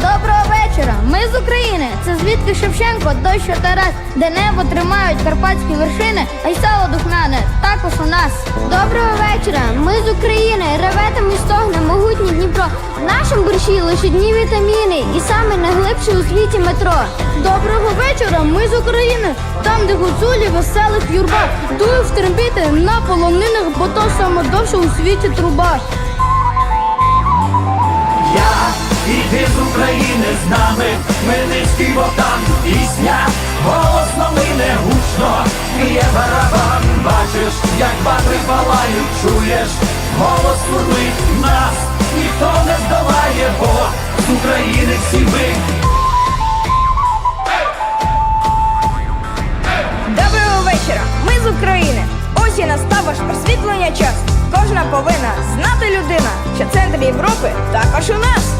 Доброго вечора! Ми з України. Це звідки Шевченко, дощ Тарас, де небо тримають карпатські вершини, а й сало духмяне також у нас. Доброго вечора! Ми з України. Реве там і стогне могутній Дніпро. В нашому борщі лише дні вітаміни і саме найглибше у світі метро. Доброго вечора! Ми з України. Там, де гуцулі веселих юрба, дують в трембіти на полонинах, бо то саме довше у світі труба. Я іди з України з нами, Хмельницький Богдан, пісня, голос новини гучно, є барабан, бачиш, як батри палають, чуєш, голос сурмить нас, ніхто не здолає, бо з України всі ми. Доброго вечора! Ми з України. Ось і настав ваш просвітлення час. Кожна повинна знати людина, що центр Європи також у нас.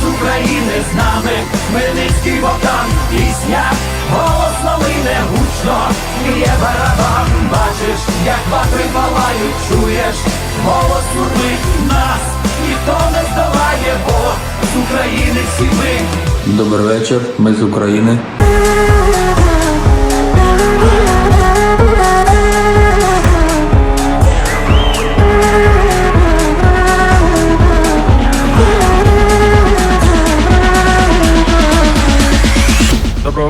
з України з нами, Хмельницький Богдан, пісня, голос новини гучно, є барабан, бачиш, як ватри палають, чуєш, голос сурмить нас, ніхто не здолає, бо з України всі ми. Добрий вечір, ми з України.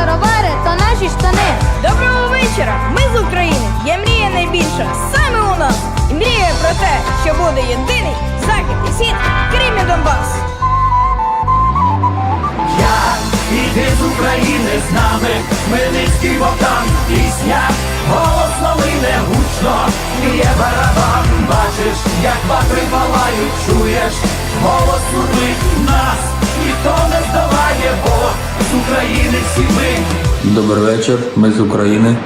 Шаровари то наші штани. Доброго вечора! Ми з України. Є мрія найбільша саме у нас. І мріє про те, що буде єдиний захід і схід, Крим і Донбас. Я іди з України з нами, Хмельницький Богдан, пісня, голос новини гучно, є барабан, бачиш, як батри палають, чуєш, голос сурмить України всі ми. Добрий вечір, ми з України.